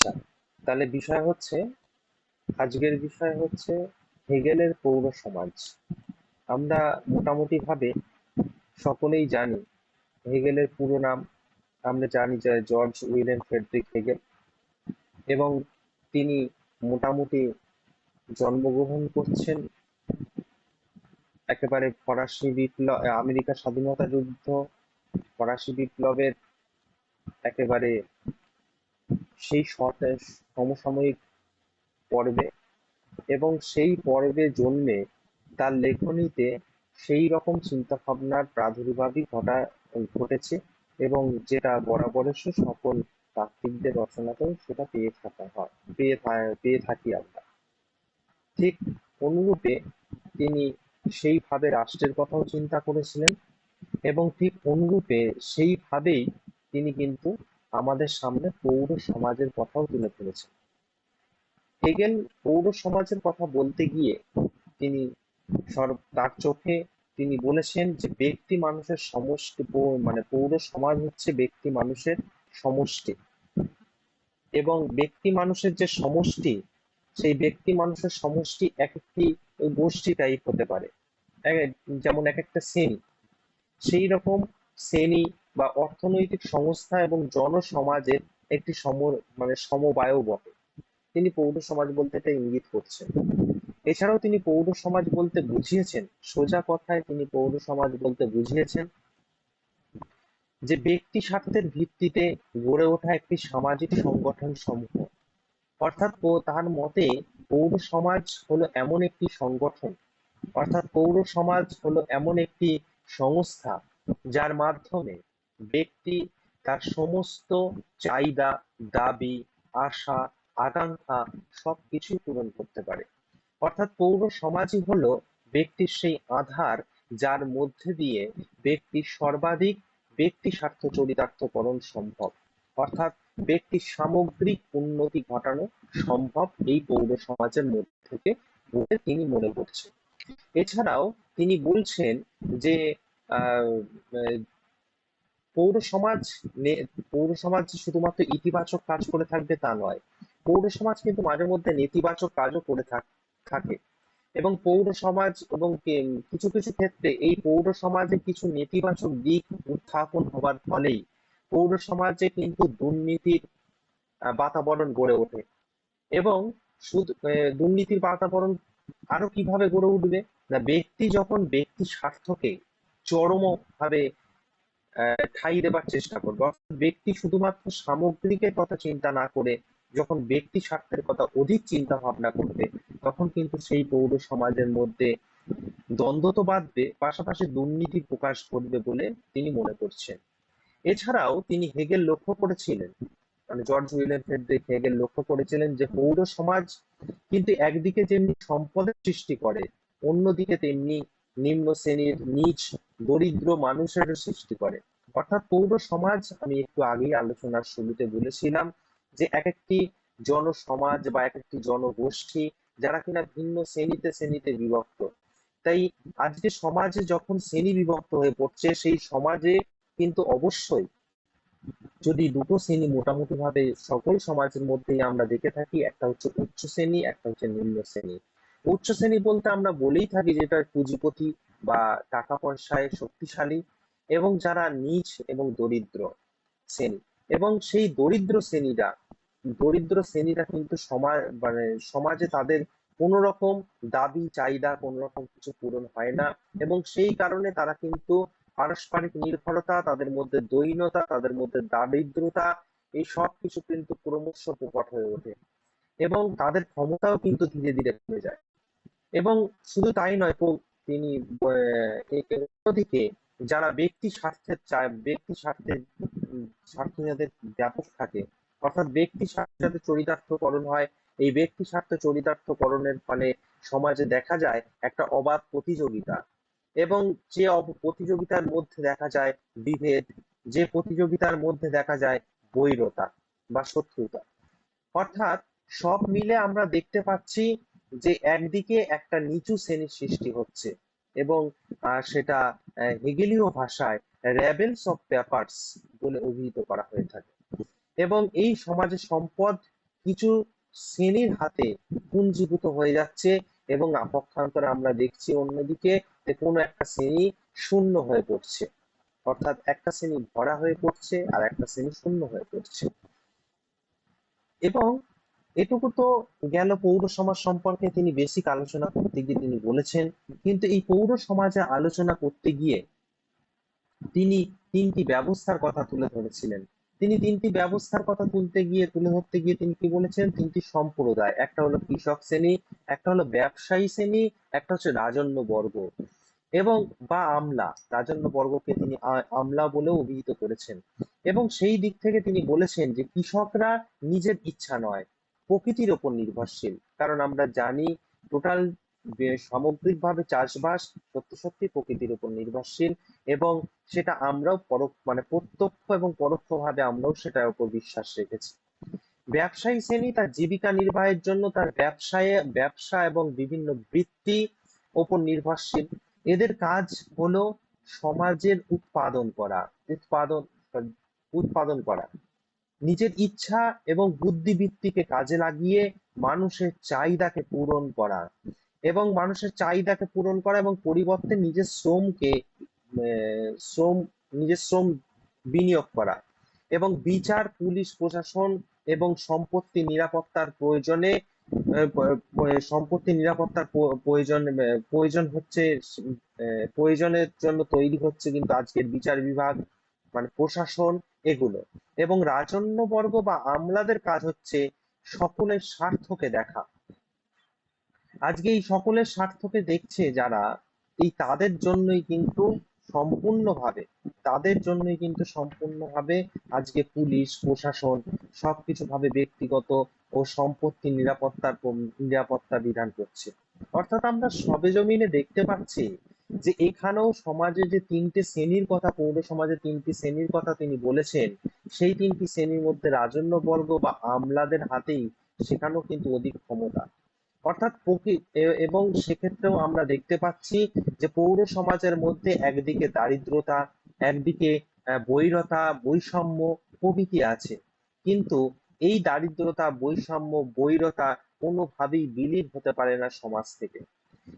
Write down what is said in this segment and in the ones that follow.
আচ্ছা তাহলে বিষয় হচ্ছে, আজকের বিষয় হচ্ছে হেগেলের পৌর সমাজ। আমরা মোটামুটি ভাবে সকলেই জানি হেগেলের পুরো নাম। আমরা জানি যে জর্জ উইলেন ফ্রেডরিক হেগেল এবং তিনি মোটামুটি জন্মগ্রহণ করছেন একেবারে ফরাসি বিপ্লব আমেরিকা স্বাধীনতা যুদ্ধ, ফরাসি বিপ্লবের একেবারে সেই সমসাময়িক পর্বে এবং সেই পর্বে জন্মে তার লেখনীতে সেই রকম চিন্তা ভাবনার প্রাদুর্ভাবই ঘটা, ঘটেছে এবং যেটা বরাবরস্য সকল তাত্ত্বিকদের রচনাতেও সেটা পেয়ে থাকা হয়, পেয়ে পেয়ে থাকি আমরা। ঠিক অনুরূপে তিনি সেইভাবে রাষ্ট্রের কথাও চিন্তা করেছিলেন এবং ঠিক অনুরূপে সেইভাবেই তিনি কিন্তু আমাদের সামনে পৌর সমাজের কথাও তুলে ধরেছেন হেগেল পৌর সমাজের কথা বলতে গিয়ে তিনি তার চোখে তিনি বলেছেন যে, ব্যক্তি মানুষের সমষ্টি মানে পৌর সমাজ হচ্ছে ব্যক্তি মানুষের সমষ্টি। এবং ব্যক্তি মানুষের যে সমষ্টি, সেই ব্যক্তি মানুষের সমষ্টি এক একটি গোষ্ঠী টাইপ হতে পারে। যেমন এক একটা শ্রেণি। সেই রকম শ্রেণি বা অর্থনৈতিক সংস্থা এবং জনসমাজের একটি সম মানে সমবায়ও বটে। তিনি পৌর সমাজ বলতে এটা ইঙ্গিত করছেন। এছাড়াও তিনি পৌর সমাজ বলতে বুঝিয়েছেন, সোজা কথায় তিনি পৌর সমাজ বলতে বুঝিয়েছেন যে ব্যক্তি স্বার্থের ভিত্তিতে গড়ে ওঠা একটি সামাজিক সংগঠন সমূহ অর্থাৎ তার মতে পৌর সমাজ হলো এমন একটি সংগঠন। অর্থাৎ পৌর সমাজ হলো এমন একটি সংস্থা যার মাধ্যমে ব্যক্তি তার সমস্ত চাহিদা, দাবি, আশা, আকাঙ্ক্ষা সবকিছু পূরণ করতে পারে। অর্থাৎ পৌর সমাজই হলো ব্যক্তির সেই আধার যার মধ্যে দিয়ে ব্যক্তির সর্বাধিক ব্যক্তি স্বার্থ চরিতার্থকরণ সম্ভব। অর্থাৎ ব্যক্তির সামগ্রিক উন্নতি ঘটানো সম্ভব এই পৌর সমাজের মধ্যে থেকে বলে তিনি মনে করছেন। এছাড়াও তিনি বলছেন যে পৌর সমাজ পৌর সমাজ শুধুমাত্র ইতিবাচক কাজ করে থাকবে তা নয়, পৌর সমাজ কিন্তু মাঝে মধ্যে নেতিবাচক কাজও করে থাকে এবং পৌর সমাজ এবং কিছু কিছু ক্ষেত্রে এই পৌর সমাজে কিছু নেতিবাচক দিক উত্থাপন হবার ফলেই পৌর সমাজে কিন্তু দুর্নীতির বাতাবরণ গড়ে ওঠে। এবং শুধু দুর্নীতির বাতাবরণ আরও কীভাবে গড়ে উঠবে? না, ব্যক্তি যখন ব্যক্তি স্বার্থকে চরম ভাবে ঠাই দেবার চেষ্টা করবে। অর্থাৎ ব্যক্তি শুধুমাত্র সামগ্রিকের কথা চিন্তা না করে যখন ব্যক্তি স্বার্থের কথা অধিক চিন্তা ভাবনা করবে, তখন কিন্তু সেই পৌর সমাজের মধ্যে দ্বন্দ্ব তো বাঁধবে, পাশাপাশি দুর্নীতি প্রকাশ ঘটবে বলে তিনি মনে করছেন। এছাড়াও তিনি হেগেল লক্ষ্য করেছিলেন মানে জর্জ উইলিয়াম ফ্রেডরিক হেগেল লক্ষ্য করেছিলেন যে পৌর সমাজ কিন্তু একদিকে যেমনি সম্পদের সৃষ্টি করে, অন্যদিকে তেমনি নিম্ন শ্রেণির নিচ দরিদ্র মানুষের সৃষ্টি করে। অর্থাৎ পৌর সমাজ, আমি একটু আগেই আলোচনার শুরুতে বলেছিলাম যে এক একটি জনসমাজ বা এক একটি জনগোষ্ঠী যারা কিনা ভিন্ন শ্রেণীতে শ্রেণীতে বিভক্ত। তাই আজকে সমাজে যখন শ্রেণি বিভক্ত হয়ে পড়ছে, সেই সমাজে কিন্তু অবশ্যই যদি দুটো শ্রেণি মোটামুটি ভাবে সকল সমাজের মধ্যেই আমরা দেখে থাকি, একটা হচ্ছে উচ্চ শ্রেণি, একটা হচ্ছে নিম্ন শ্রেণি। উচ্চ শ্রেণি বলতে আমরা বলেই থাকি যেটা পুঁজিপতি বা টাকা পয়সায় শক্তিশালী এবং যারা নিচ এবং দরিদ্র শ্রেণি। এবং সেই দরিদ্র শ্রেণীরা দরিদ্র শ্রেণীরা কিন্তু সমাজ মানে সমাজে তাদের কোন রকম দাবি, চাহিদা কোন রকম কিছু পূরণ হয় না এবং সেই কারণে তারা কিন্তু পারস্পরিক নির্ভরতা, তাদের মধ্যে দৈনতা তাদের মধ্যে দারিদ্রতা, এই সব কিছু কিন্তু ক্রমশ প্রকট হয়ে ওঠে এবং তাদের ক্ষমতাও কিন্তু ধীরে ধীরে কমে যায়। এবং শুধু তাই নয় তিনি অন্যদিকে যারা ব্যক্তি স্বার্থের চায়, ব্যক্তি স্বার্থ যাদের ব্যাপক থাকে, অর্থাৎ ব্যক্তি স্বার্থ যাতে চরিতার্থকরণ হয়, এই ব্যক্তি স্বার্থ চরিতার্থকরণের ফলে সমাজে দেখা যায় একটা অবাধ প্রতিযোগিতা এবং যে প্রতিযোগিতার মধ্যে দেখা যায় বিভেদ, যে প্রতিযোগিতার মধ্যে দেখা যায় বৈরতা বা শত্রুতা। অর্থাৎ সব মিলে আমরা দেখতে পাচ্ছি যে একদিকে একটা নিচু শ্রেণির সৃষ্টি হচ্ছে এবং সেটা হেগেলীয় ভাষায় র্যাবেলস অফ পেপার্স বলে অভিহিত করা হয়ে থাকে। এবং এই সমাজে সম্পদ কিছু শ্রেণির হাতে পুঞ্জীভূত হয়ে যাচ্ছে এবং পক্ষান্তরে আমরা দেখছি অন্যদিকে যে কোনো একটা শ্রেণি শূন্য হয়ে পড়ছে। অর্থাৎ একটা শ্রেণি ভরা হয়ে পড়ছে আর একটা শ্রেণি শূন্য হয়ে পড়ছে। এবং এটুকু তো গেল পৌর সমাজ সম্পর্কে তিনি বেসিক আলোচনা করতে গিয়ে তিনি বলেছেন, কিন্তু এই পৌর সমাজে আলোচনা করতে গিয়ে তিনি তিনটি ব্যবস্থার কথা তুলে ধরেছিলেন। তিনি তিনটি ব্যবস্থার কথা তুলতে গিয়ে, তুলে ধরতে গিয়ে তিনি কি বলেছেন? তিনটি সম্প্রদায়। একটা হলো কৃষক শ্রেণি, একটা হলো ব্যবসায়ী শ্রেণি, একটা হচ্ছে রাজন্য বর্গ এবং বা আমলা। রাজন্য বর্গকে তিনি আমলা বলেও অভিহিত করেছেন। এবং সেই দিক থেকে তিনি বলেছেন যে কৃষকরা নিজের ইচ্ছা নয়। প্রকৃতির ওপর নির্ভরশীল। কারণ আমরা জানি টোটাল সামগ্রিকভাবে চাষবাস সত্যি সত্যি প্রকৃতির উপর নির্ভরশীল এবং সেটা আমরাও মানে প্রত্যক্ষ এবং পরোক্ষভাবে আমরাও সেটার উপর বিশ্বাস রেখেছি। ব্যবসায়ী শ্রেণি তার জীবিকা নির্বাহের জন্য তার ব্যবসায়ে, ব্যবসা এবং বিভিন্ন বৃত্তি ওপর নির্ভরশীল। এদের কাজ হলো সমাজের উৎপাদন করা, উৎপাদন উৎপাদন করা। নিজের ইচ্ছা এবং বুদ্ধিবৃত্তিকে কাজে লাগিয়ে মানুষের চাহিদাকে পূরণ করা এবং মানুষের চাহিদাকে পূরণ করা এবং পরিবর্তে নিজের শ্রমকে শ্রম, নিজের শ্রম বিনিয়োগ করা এবং বিচার, পুলিশ, প্রশাসন এবং সম্পত্তি নিরাপত্তার প্রয়োজনে সম্পত্তি নিরাপত্তার প্রয়োজন প্রয়োজন হচ্ছে প্রয়োজনের জন্য তৈরি হচ্ছে কিন্তু আজকের বিচার বিভাগ মানে প্রশাসন এগুলো। এবং রাজন্য বর্গ বা আমলাদের কাজ হচ্ছে সকলের স্বার্থকে দেখা। আজকে এই সকলের স্বার্থকে দেখছে যারা, এই তাদের জন্যই কিন্তু সম্পূর্ণভাবে, তাদের জন্যই কিন্তু সম্পূর্ণভাবে আজকে পুলিশ, প্রশাসন সবকিছু ভাবে ব্যক্তিগত ও সম্পত্তি নিরাপত্তার নিরাপত্তা বিধান করছে। অর্থাৎ আমরা সবে জমিনে দেখতে পাচ্ছি যে এখানেও সমাজে যে তিনটে শ্রেণির কথা পৌর সমাজে তিনটি শ্রেণির কথা তিনি বলেছেন, সেই তিনটি শ্রেণির মধ্যে রাজন্য বর্গ বা আমলাদের হাতেই সেখানেও কিন্তু অধিক ক্ষমতা। অর্থাৎ এবং সেক্ষেত্রেও আমরা দেখতে পাচ্ছি যে পৌর সমাজের মধ্যে একদিকে দারিদ্রতা, একদিকে বৈরতা, বৈষম্য প্রভৃতি আছে। কিন্তু এই দারিদ্রতা, বৈষম্য, বৈরতা কোনোভাবেই বিলীন হতে পারে না সমাজ থেকে।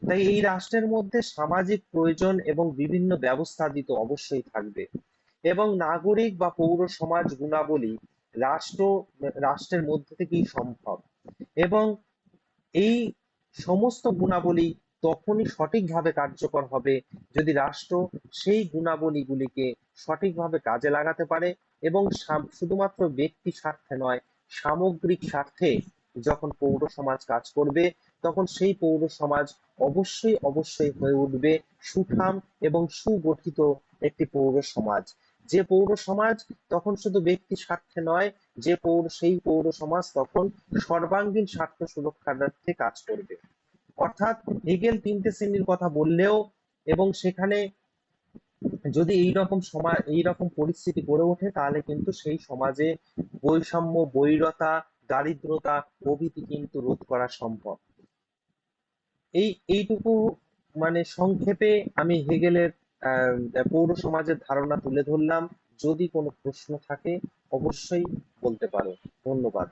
তাই এই রাষ্ট্রের মধ্যে সামাজিক প্রয়োজন এবং বিভিন্ন ব্যবস্থা দিতে অবশ্যই থাকবে। এবং নাগরিক বা পৌর সমাজ গুণাবলী রাষ্ট্র, রাষ্ট্রের মধ্যে থেকেই সম্ভব। এবং এই সমস্ত গুণাবলী তখনই সঠিকভাবে কার্যকর হবে যদি রাষ্ট্র সেই গুণাবলীগুলিকে সঠিকভাবে কাজে লাগাতে পারে এবং শুধুমাত্র ব্যক্তি স্বার্থে নয়, সামগ্রিক স্বার্থে যখন পৌর সমাজ কাজ করবে তখন সেই পৌর সমাজ অবশ্যই অবশ্যই হয়ে উঠবে সুঠাম এবং সুগঠিত একটি পৌর সমাজ। যে পৌর সমাজ তখন শুধু ব্যক্তি স্বার্থে নয়, যে পৌর সেই পৌর সমাজ তখন সর্বাঙ্গীন স্বার্থ সুরক্ষার্থে কাজ করবে। অর্থাৎ হেগেল তিনটে শ্রেণির কথা বললেও এবং সেখানে যদি এইরকম সমাজ এইরকম পরিস্থিতি গড়ে ওঠে, তাহলে কিন্তু সেই সমাজে বৈষম্য, বৈরতা, দারিদ্রতা প্রভৃতি কিন্তু রোধ করা সম্ভব। এই, এইটুকু মানে সংক্ষেপে আমি হেগেলের পৌর সমাজের ধারণা তুলে ধরলাম। যদি কোনো প্রশ্ন থাকে, অবশ্যই বলতে পারো। ধন্যবাদ।